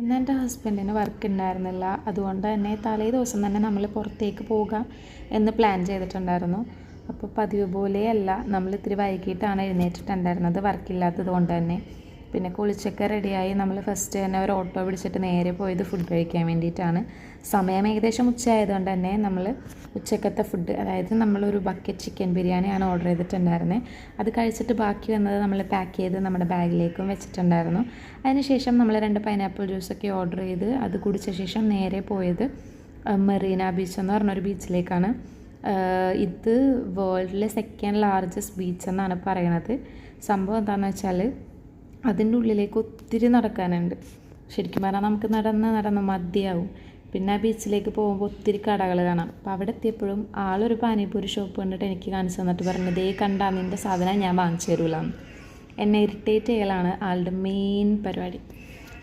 ഇന്ന് എന്റെ ഹസ്ബൻഡിന് വർക്ക് ഉണ്ടായിരുന്നില്ല അതുകൊണ്ട് തന്നെ തലേ ദിവസം തന്നെ നമ്മൾ പുറത്തേക്ക് പോകാം എന്ന് പ്ലാൻ ചെയ്തിട്ടുണ്ടായിരുന്നു. അപ്പോൾ പതിവ് പോലെയല്ല. നമ്മൾ ഇത്തിരി വൈകിട്ടാണ് എഴുന്നേറ്റിട്ടുണ്ടായിരുന്നത് വർക്കില്ലാത്തത് കൊണ്ട് തന്നെ. പിന്നെ കുളിച്ചൊക്കെ റെഡിയായി നമ്മൾ ഫസ്റ്റ് തന്നെ ഒരു ഓട്ടോ പിടിച്ചിട്ട് നേരെ പോയത് ഫുഡ് കഴിക്കാൻ വേണ്ടിയിട്ടാണ്. സമയം ഏകദേശം ഉച്ചയായതുകൊണ്ട് തന്നെ നമ്മൾ ഉച്ചക്കത്തെ ഫുഡ് അതായത് നമ്മളൊരു ബക്കറ്റ് ചിക്കൻ ബിരിയാണിയാണ് ഓർഡർ ചെയ്തിട്ടുണ്ടായിരുന്നത് അത് കഴിച്ചിട്ട് ബാക്കി വന്നത് നമ്മൾ പാക്ക് ചെയ്ത് നമ്മുടെ ബാഗിലേക്കും വെച്ചിട്ടുണ്ടായിരുന്നു. അതിനുശേഷം നമ്മൾ രണ്ട് പൈനാപ്പിൾ ജ്യൂസൊക്കെ ഓർഡർ ചെയ്ത് അത് കുടിച്ച ശേഷം നേരെ പോയത് മെറീന ബീച്ച് എന്ന് പറഞ്ഞൊരു ബീച്ചിലേക്കാണ് ഇത് വേൾഡിലെ സെക്കൻഡ് ലാർജസ്റ്റ് ബീച്ച് എന്നാണ് പറയണത്. സംഭവം എന്താണെന്ന് വെച്ചാൽ അതിന്റെ ഉള്ളിലേക്ക് ഒത്തിരി നടക്കാനുണ്ട്. ശരിക്കും പറഞ്ഞാൽ നമുക്ക് നടന്ന് നടന്ന് മതിയാവും. പിന്നെ ആ ബീച്ചിലേക്ക് പോകുമ്പോൾ ഒത്തിരി കടകൾ കാണാം. അപ്പോൾ അവിടെ എത്തിയപ്പോഴും ആളൊരു പാനിപ്പൂരി ഷോപ്പ് കണ്ടിട്ട് എനിക്ക് കാണിച്ചു തന്നിട്ട് പറഞ്ഞത് ഈ കണ്ടാ നിന്റെ സാധനം ഞാൻ വാങ്ങിച്ചു തരൂലാന്ന്. എന്നെ ഇറിറ്റേറ്റ് ചെയ്യലാണ് ആളുടെ മെയിൻ പരിപാടി.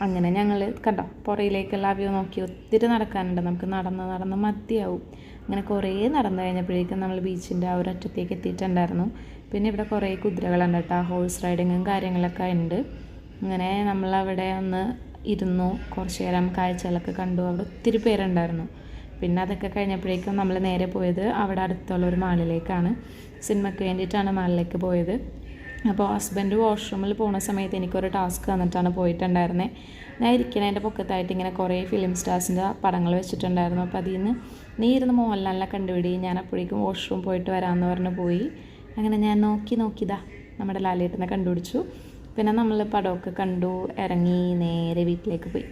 അങ്ങനെ ഞങ്ങൾ കണ്ടോ പുറയിലേക്കുള്ള വ്യൂ നോക്കി ഒത്തിരി നടക്കാനുണ്ട്. നമുക്ക് നടന്ന് നടന്ന് മതിയാവും. അങ്ങനെ കുറേ നടന്നു കഴിഞ്ഞപ്പോഴേക്കും നമ്മൾ ബീച്ചിന്റെ ആ ഒരു അറ്റത്തേക്ക് എത്തിയിട്ടുണ്ടായിരുന്നു. പിന്നെ ഇവിടെ കുറേ കുതിരകളുണ്ട് കേട്ടോ ഹോഴ്സ് റൈഡിങ്ങും കാര്യങ്ങളൊക്കെ ഉണ്ട്. അങ്ങനെ നമ്മളവിടെ ഒന്ന് ഇരുന്നു കുറച്ച് നേരം കാഴ്ചകളൊക്കെ കണ്ടു. അവിടെ ഒത്തിരി പേരുണ്ടായിരുന്നു. പിന്നെ അതൊക്കെ കഴിഞ്ഞപ്പോഴേക്കും നമ്മൾ നേരെ പോയത് അവിടെ അടുത്തുള്ള ഒരു മാളിലേക്കാണ്. സിനിമയ്ക്ക് വേണ്ടിയിട്ടാണ് മാളിലേക്ക് പോയത്. അപ്പോൾ ഹസ്ബൻഡ് വാഷ്റൂമിൽ പോകുന്ന സമയത്ത് എനിക്കൊരു ടാസ്ക് തന്നിട്ടാണ് പോയിട്ടുണ്ടായിരുന്നത് ഞാൻ ഇരിക്കണതിന്റെ പൊക്കത്തായിട്ട് ഇങ്ങനെ കുറേ ഫിലിം സ്റ്റാർസിന്റെ പടങ്ങൾ വെച്ചിട്ടുണ്ടായിരുന്നു. അപ്പോൾ അതിൽ നിന്ന് നീ ഇരുന്ന് മോഹൻലാലിനെ കണ്ടുപിടി ഞാൻ അപ്പോഴേക്കും വാഷ്റൂം പോയിട്ട് വരാമെന്ന് പറഞ്ഞ് പോയി. അങ്ങനെ ഞാൻ നോക്കി നോക്കിയതാ നമ്മുടെ ലാലേട്ടനെ കണ്ടുപിടിച്ചു. പിന്നെ നമ്മൾ പടമൊക്കെ കണ്ടു ഇറങ്ങി നേരെ വീട്ടിലേക്ക് പോയി.